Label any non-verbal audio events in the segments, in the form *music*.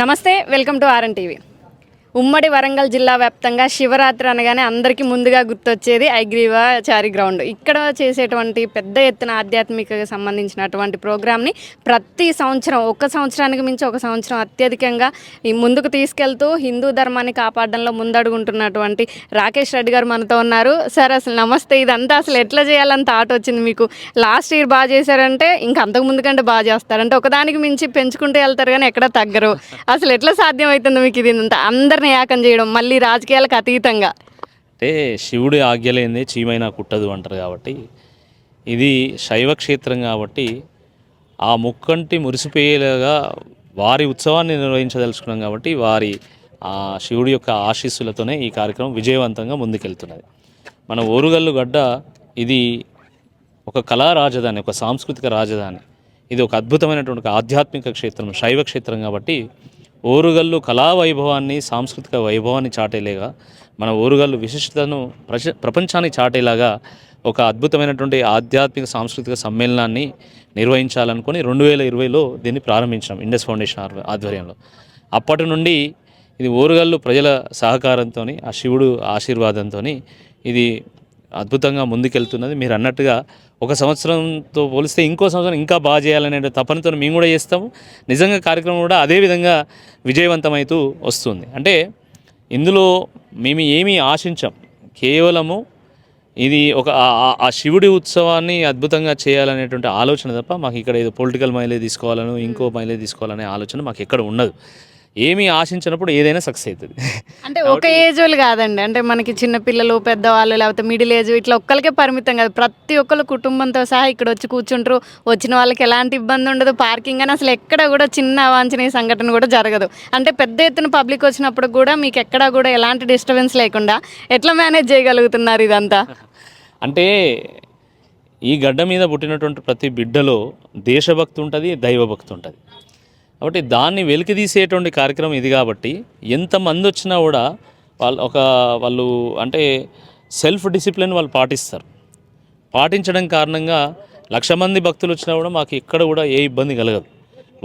నమస్తే welcome to RN TV. ఉమ్మడి వరంగల్ జిల్లా వ్యాప్తంగా శివరాత్రి అనగానే అందరికీ ముందుగా గుర్తొచ్చేది ఐగ్రీవాచారి గ్రౌండ్. ఇక్కడ చేసేటువంటి పెద్ద ఎత్తున ఆధ్యాత్మిక సంబంధించినటువంటి ప్రోగ్రామ్ని ప్రతి సంవత్సరం ఒక సంవత్సరానికి మించి ఒక సంవత్సరం అత్యధికంగా ఈ ముందుకు తీసుకెళ్తూ హిందూ ధర్మాన్ని కాపాడడంలో ముందడుగుంటున్నటువంటి రాకేష్ రెడ్డి గారు మనతో ఉన్నారు. సార్ అసలు నమస్తే. ఇదంతా అసలు ఎట్లా చేయాలని థాట్ వచ్చింది మీకు? లాస్ట్ ఇయర్ బాగా చేశారంటే ఇంకా అంతకు ముందు కంటే బాగా చేస్తారంటే ఒకదానికి మించి పెంచుకుంటూ వెళ్తారు కానీ ఎక్కడ తగ్గరు. అసలు ఎట్లా సాధ్యమవుతుంది మీకు ఇది అందరు అందరిని ఏకం చేయడం మళ్ళీ రాజకీయాలకు అతీతంగా. అంటే శివుడి ఆజ్ఞలేందే చీమైనా కుట్టదు అంటారు కాబట్టి ఇది శైవ క్షేత్రం కాబట్టి ఆ ముక్కంటి మురిసిపోయేలాగా వారి ఉత్సవాన్ని నిర్వహించదలుచుకున్నాం కాబట్టి వారి ఆ శివుడి యొక్క ఆశీస్సులతోనే ఈ కార్యక్రమం విజయవంతంగా ముందుకెళ్తున్నది. మన ఓరుగల్లు గడ్డ ఇది ఒక కళా రాజధాని ఒక సాంస్కృతిక రాజధాని. ఇది ఒక అద్భుతమైనటువంటి ఆధ్యాత్మిక క్షేత్రం శైవ క్షేత్రం కాబట్టి ఓరుగల్లు కళా వైభవాన్ని సాంస్కృతిక వైభవాన్ని చాటేలేగా మన ఓరుగల్లు విశిష్టతను ప్రచ ప్రపంచానికి చాటేలాగా ఒక అద్భుతమైనటువంటి ఆధ్యాత్మిక సాంస్కృతిక సమ్మేళనాన్ని నిర్వహించాలనుకుని రెండు వేల ఇరవైలో దీన్ని ప్రారంభించాం ఇండస్ ఫౌండేషన్ ఆధ్వర్యంలో. అప్పటి నుండి ఇది ఓరుగల్లు ప్రజల సహకారంతో ఆ శివుడు ఆశీర్వాదంతో ఇది అద్భుతంగా ముందుకెళ్తున్నది. మీరు అన్నట్టుగా ఒక సంవత్సరంతో పోలిస్తే ఇంకో సంవత్సరం ఇంకా బాగా చేయాలనే తపనతో మేము కూడా చేస్తాము. నిజంగా కార్యక్రమం కూడా అదే విధంగా విజయవంతమవుతూ వస్తుంది. అంటే ఇందులో మేము ఏమీ ఆశించాం. కేవలము ఇది ఒక ఆ- శివుడి ఉత్సవాన్ని అద్భుతంగా చేయాలనేటువంటి ఆలోచన తప్ప మాకు ఇక్కడ ఏదో పొలిటికల్ మైలేజ్ తీసుకోవాలను ఇంకో మైలేజ్ తీసుకోవాలనే ఆలోచన మాకు ఎక్కడ ఉండదు. ఏమీ ఆశించినప్పుడు ఏదైనా సక్సెస్ అవుతుంది. అంటే ఒక ఏజ్ వాళ్ళు కాదండి. అంటే మనకి చిన్న పిల్లలు పెద్దవాళ్ళు లేకపోతే మిడిల్ ఏజ్ ఇట్లా ఒక్కరికే పరిమితం కాదు. ప్రతి ఒక్కరు కుటుంబంతో సహా ఇక్కడ వచ్చి కూర్చుంటారు. వచ్చిన వాళ్ళకి ఎలాంటి ఇబ్బంది ఉండదు. పార్కింగ్ అని అసలు ఎక్కడ కూడా చిన్న అవాంఛనీయ సంఘటన కూడా జరగదు. అంటే పెద్ద ఎత్తున పబ్లిక్ వచ్చినప్పుడు కూడా మీకు ఎక్కడ కూడా ఎలాంటి డిస్టర్బెన్స్ లేకుండా ఎట్లా మేనేజ్ చేయగలుగుతున్నారు ఇదంతా? *laughs* అంటే ఈ గడ్డ మీద పుట్టినటువంటి ప్రతి బిడ్డలో దేశభక్తి ఉంటుంది దైవభక్తి ఉంటుంది. కాబట్టి దాన్ని వెలికి తీసేటువంటి కార్యక్రమం ఇది కాబట్టి ఎంతమంది వచ్చినా కూడా వాళ్ళు ఒక వాళ్ళు అంటే సెల్ఫ్ డిసిప్లిన్ వాళ్ళు పాటిస్తారు. పాటించడం కారణంగా లక్ష మంది భక్తులు వచ్చినా కూడా మాకు ఎక్కడ కూడా ఏ ఇబ్బంది కలగదు.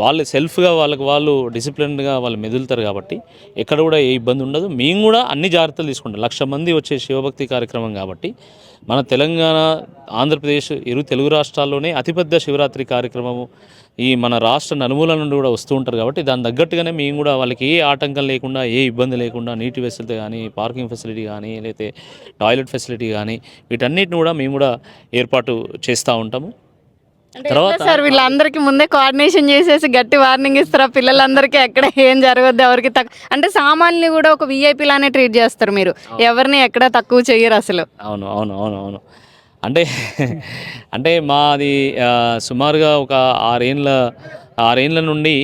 వాళ్ళు సెల్ఫ్గా వాళ్ళకి వాళ్ళు డిసిప్లిన్గా వాళ్ళు మెదులుతారు కాబట్టి ఎక్కడ కూడా ఏ ఇబ్బంది ఉండదు. మేము కూడా అన్ని జాగ్రత్తలు తీసుకుంటాం. లక్ష మంది వచ్చే శివభక్తి కార్యక్రమం కాబట్టి మన తెలంగాణ ఆంధ్రప్రదేశ్ ఇరు తెలుగు రాష్ట్రాల్లోనే అతిపెద్ద శివరాత్రి కార్యక్రమము ఈ మన రాష్ట్ర నలుమూల నుండి కూడా వస్తూ ఉంటారు కాబట్టి దాని తగ్గట్టుగానే మేము కూడా వాళ్ళకి ఏ ఆటంకం లేకుండా ఏ ఇబ్బంది లేకుండా నీటి ఫెసిలిటీ కానీ పార్కింగ్ ఫెసిలిటీ కానీ లేకపోతే టాయిలెట్ ఫెసిలిటీ కానీ వీటన్నిటిని కూడా మేము కూడా ఏర్పాటు చేస్తూ ఉంటాము. సార్ వీళ్ళందరికీ ముందే కోఆర్డినేషన్ చేసేసి గట్టి వార్నింగ్ ఇస్తారా? పిల్లలందరికీ ఎక్కడ ఏం జరగద్దు ఎవరికి తక్కువ అంటే సామాన్యులు కూడా ఒక విఐపి లానే ట్రీట్ చేస్తారు మీరు. ఎవరిని ఎక్కడ తక్కువ చెయ్యరు అసలు. అవును అవును అవును అవును. అంటే అంటే మాది సుమారుగా ఒక ఆరేళ్ళ ఆరేళ్ళ నుండి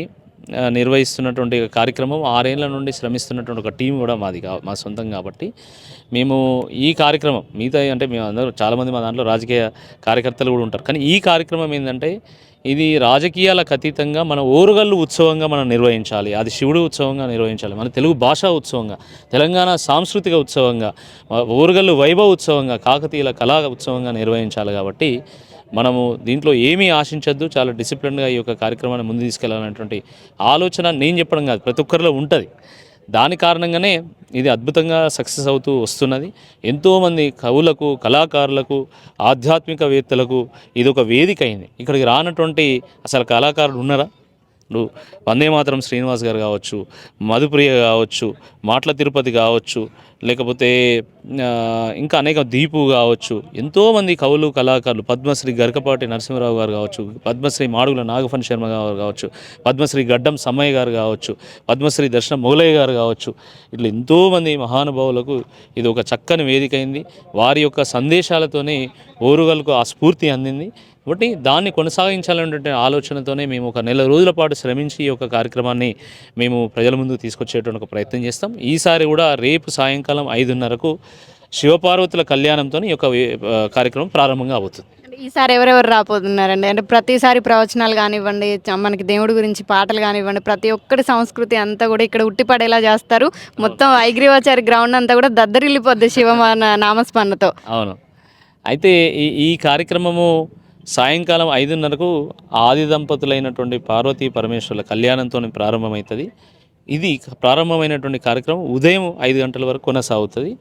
నిర్వహిస్తున్నటువంటి కార్యక్రమం ఆరేళ్ళ నుండి శ్రమిస్తున్నటువంటి ఒక టీం కూడా మాది మా సొంతం కాబట్టి మేము ఈ కార్యక్రమం మిగతా అంటే మేము అందరూ చాలామంది మా దాంట్లో రాజకీయ కార్యకర్తలు కూడా ఉంటారు. కానీ ఈ కార్యక్రమం ఏంటంటే ఇది రాజకీయాలకు అతీతంగా మన ఓరుగల్లు ఉత్సవంగా మనం నిర్వహించాలి. అది శివుడు ఉత్సవంగా నిర్వహించాలి. మన తెలుగు భాషా ఉత్సవంగా తెలంగాణ సాంస్కృతిక ఉత్సవంగా ఓరుగల్లు వైభవ ఉత్సవంగా కాకతీయుల కళా ఉత్సవంగా నిర్వహించాలి కాబట్టి మనము దీంట్లో ఏమీ ఆశించద్దు. చాలా డిసిప్లిన్గా ఈ యొక్క కార్యక్రమాన్ని ముందు తీసుకెళ్ళాలనేటువంటి ఆలోచన నేను చెప్పడం కాదు ప్రతి ఒక్కరిలో ఉంటుంది. దాని కారణంగానే ఇది అద్భుతంగా సక్సెస్ అవుతూ వస్తున్నది. ఎంతోమంది కవులకు కళాకారులకు ఆధ్యాత్మికవేత్తలకు ఇది ఒక వేదిక అయింది. ఇక్కడికి రానటువంటి అసలు కళాకారులు ఉన్నారా? ఇప్పుడు వందే మాతరం శ్రీనివాస్ గారు కావచ్చు మధుప్రియ కావచ్చు మాటల తిరుపతి కావచ్చు లేకపోతే ఇంకా అనేక దీపు కావచ్చు ఎంతోమంది కవులు కళాకారులు పద్మశ్రీ గరికపాటి నరసింహరావు గారు కావచ్చు పద్మశ్రీ మాడుగుల నాగఫణి శర్మ గారు కావచ్చు పద్మశ్రీ గడ్డం సమ్మయ్య గారు కావచ్చు పద్మశ్రీ దర్శనం మొగలయ్య గారు కావచ్చు ఇట్లా ఎంతోమంది మహానుభావులకు ఇది ఒక చక్కని వేదిక అయింది. వారి యొక్క సందేశాలతోనే ఓరుగలకు ఆ స్ఫూర్తి అందింది. కాబట్టి దాన్ని కొనసాగించాలనేటువంటి ఆలోచనతోనే మేము ఒక నెల రోజుల పాటు శ్రమించి ఈ యొక్క కార్యక్రమాన్ని మేము ప్రజల ముందుకు తీసుకొచ్చేటువంటి ఒక ప్రయత్నం చేస్తాం. ఈసారి కూడా రేపు సాయంకాలం ఐదున్నరకు శివపార్వతుల కళ్యాణంతో ఈ యొక్క కార్యక్రమం ప్రారంభంగా అవుతుంది. అంటే ఈసారి ఎవరెవరు రాబోతున్నారండి? అంటే ప్రతిసారి ప్రవచనాలు కానివ్వండి మనకి దేవుడి గురించి పాటలు కానివ్వండి ప్రతి ఒక్కటి సంస్కృతి అంతా కూడా ఇక్కడ ఉట్టిపడేలా చేస్తారు. మొత్తం ఐగ్రీవాచారి గ్రౌండ్ అంతా కూడా దద్దరిల్లిపోద్ది శివ నామస్మరణతో. అవును. అయితే ఈ ఈ కార్యక్రమము సాయంకాలం ఐదున్నరకు ఆది దంపతులైనటువంటి పార్వతీ పరమేశ్వరుల కళ్యాణంతో ప్రారంభమవుతుంది. ఇది ప్రారంభమైనటువంటి కార్యక్రమం ఉదయం ఐదు గంటల వరకు కొనసాగుతుంది.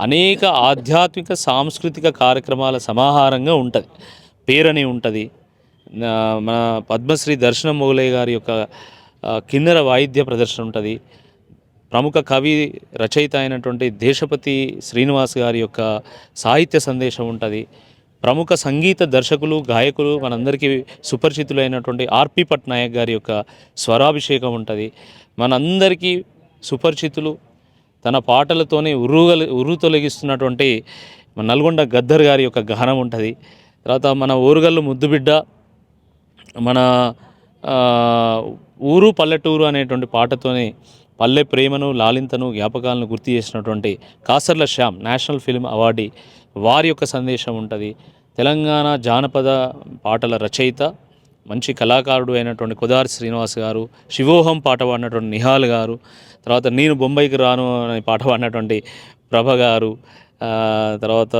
అనేక ఆధ్యాత్మిక సాంస్కృతిక కార్యక్రమాల సమాహారంగా ఉంటుంది. పేరని ఉంటుంది. మన పద్మశ్రీ దర్శనం మొగలయ్య గారి యొక్క కిన్నెర వాయిద్య ప్రదర్శన ఉంటుంది. ప్రముఖ కవి రచయిత అయినటువంటి దేశపతి శ్రీనివాస్ గారి యొక్క సాహిత్య సందేశం ఉంటుంది. ప్రముఖ సంగీత దర్శకులు గాయకులు మనందరికీ సుపరిచితులైనటువంటి ఆర్పి పట్నాయక్ గారి యొక్క స్వరాభిషేకం ఉంటుంది. మనందరికీ సుపరిచితులు తన పాటలతోనే ఉరుగల ఉరు తొలగిస్తున్నటువంటి మన నల్గొండ గద్దర్ గారి యొక్క గానం ఉంటుంది. తర్వాత మన ఊరుగల్లు ముద్దుబిడ్డ మన ఊరు పల్లెటూరు అనేటువంటి పాటతోనే పల్లె ప్రేమను లాలింతను జ్ఞాపకాలను గుర్తు చేసినటువంటి Kasarla Shyam national film awardee వారి యొక్క సందేశం ఉంటుంది. తెలంగాణ జానపద పాటల రచయిత మంచి కళాకారుడు అయినటువంటి కుదారి శ్రీనివాస్ గారు శివోహం పాట పాడినటువంటి నిహాల్ గారు తర్వాత నేను బొంబాయికి రాను అనే పాట పాడినటువంటి ప్రభ గారు తర్వాత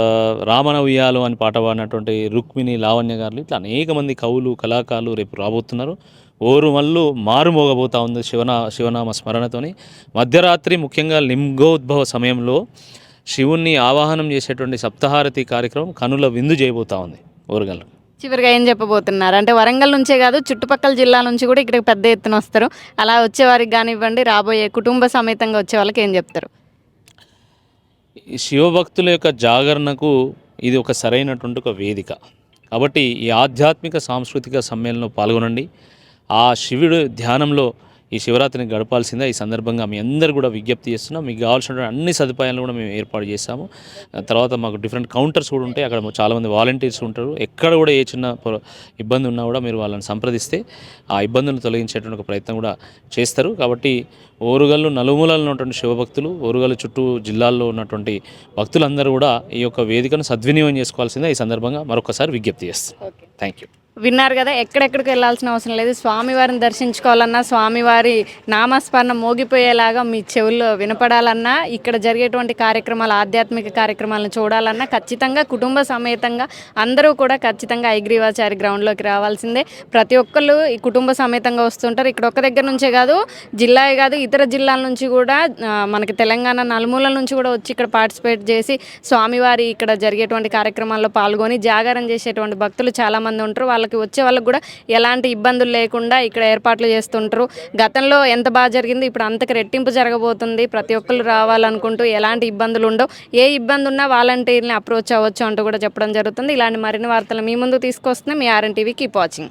రామణ ఉయ్యాలు అని పాట పాడినటువంటి రుక్మిణి లావణ్య గారు ఇట్లా అనేక మంది కవులు కళాకారులు రేపు రాబోతున్నారు. ఓరు మళ్ళు మారుమోగబోతా ఉంది శివనా శివనామ స్మరణతోని. మధ్యరాత్రి ముఖ్యంగా లింగోద్భవ సమయంలో శివుణ్ణి ఆవాహనం చేసేటువంటి సప్తహారతి కార్యక్రమం కనుల విందు చేయబోతా ఉంది. ఓరుగల్లు చివరిగా ఏం చెప్పబోతున్నారు? అంటే వరంగల్ నుంచే కాదు చుట్టుపక్కల జిల్లా నుంచి కూడా ఇక్కడికి పెద్ద ఎత్తున వస్తారు. అలా వచ్చేవారికి కానివ్వండి రాబోయే కుటుంబ సమేతంగా వచ్చే వాళ్ళకి ఏం చెప్తారు? శివభక్తుల యొక్క జాగరణకు ఇది ఒక సరైనటువంటి ఒక వేదిక. కాబట్టి ఈ ఆధ్యాత్మిక సాంస్కృతిక సమ్మేళనంలో పాల్గొనండి. ఆ శివుడు ధ్యానంలో ఈ శివరాత్రిని గడపాల్సిందే. ఈ సందర్భంగా మీ అందరు కూడా విజ్ఞప్తి చేస్తున్నాం. మీకు కావాల్సిన అన్ని సదుపాయాలను కూడా మేము ఏర్పాటు చేస్తాము తర్వాత మాకు డిఫరెంట్ కౌంటర్స్ కూడా ఉంటాయి. అక్కడ చాలామంది వాలంటీర్స్ ఉంటారు. ఎక్కడ కూడా ఏ చిన్న ఇబ్బంది ఉన్నా కూడా మీరు వాళ్ళని సంప్రదిస్తే ఆ ఇబ్బందులను తొలగించేటువంటి ఒక ప్రయత్నం కూడా చేస్తారు. కాబట్టి ఓరుగల్లు నలుమూలలో ఉన్నటువంటి శివభక్తులు ఓరుగల్లు చుట్టూ జిల్లాల్లో ఉన్నటువంటి భక్తులందరూ కూడా ఈ యొక్క వేదికను సద్వినియోగం చేసుకోవాల్సిందే. ఈ సందర్భంగా మరొకసారి విజ్ఞప్తి చేస్తాం. థ్యాంక్ యూ విన్నారు కదా ఎక్కడెక్కడికి వెళ్ళాల్సిన అవసరం లేదు. స్వామివారిని దర్శించుకోవాలన్నా స్వామివారి నామస్మరణ మోగిపోయేలాగా మీ చెవుల్లో వినపడాలన్నా ఇక్కడ జరిగేటువంటి కార్యక్రమాలు ఆధ్యాత్మిక కార్యక్రమాలను చూడాలన్నా ఖచ్చితంగా కుటుంబ సమేతంగా అందరూ కూడా ఖచ్చితంగా ఐగ్రీవాచారి గ్రౌండ్లోకి రావాల్సిందే. ప్రతి ఒక్కళ్ళు ఈ కుటుంబ సమేతంగా వస్తుంటారు. ఇక్కడ ఒక్క దగ్గర నుంచే కాదు జిల్లాయే కాదు ఇతర జిల్లాల నుంచి కూడా మనకి తెలంగాణ నలుమూలల నుంచి కూడా వచ్చి ఇక్కడ పార్టిసిపేట్ చేసి స్వామివారి ఇక్కడ జరిగేటువంటి కార్యక్రమాల్లో పాల్గొని జాగారం చేసేటువంటి భక్తులు చాలామంది ఉంటారు. వాళ్ళకి వచ్చే వాళ్ళకి కూడా ఎలాంటి ఇబ్బందులు లేకుండా ఇక్కడ ఏర్పాట్లు చేస్తుంటారు. గతంలో ఎంత బాగా జరిగింది ఇప్పుడు అంతకు రెట్టింపు జరగబోతుంది. ప్రతి ఒక్కరు రావాలనుకుంటూ ఎలాంటి ఇబ్బందులు ఉండవు. ఏ ఇబ్బంది ఉన్నా వాలంటీర్ని అప్రోచ్ అవ్వచ్చు అంటూ కూడా చెప్పడం జరుగుతుంది. ఇలాంటి మరిన్ని వార్తలు మీ ముందు తీసుకొస్తున్నాం. మీ ఆర్ఎన్ టీవీ కీప్ వాచింగ్.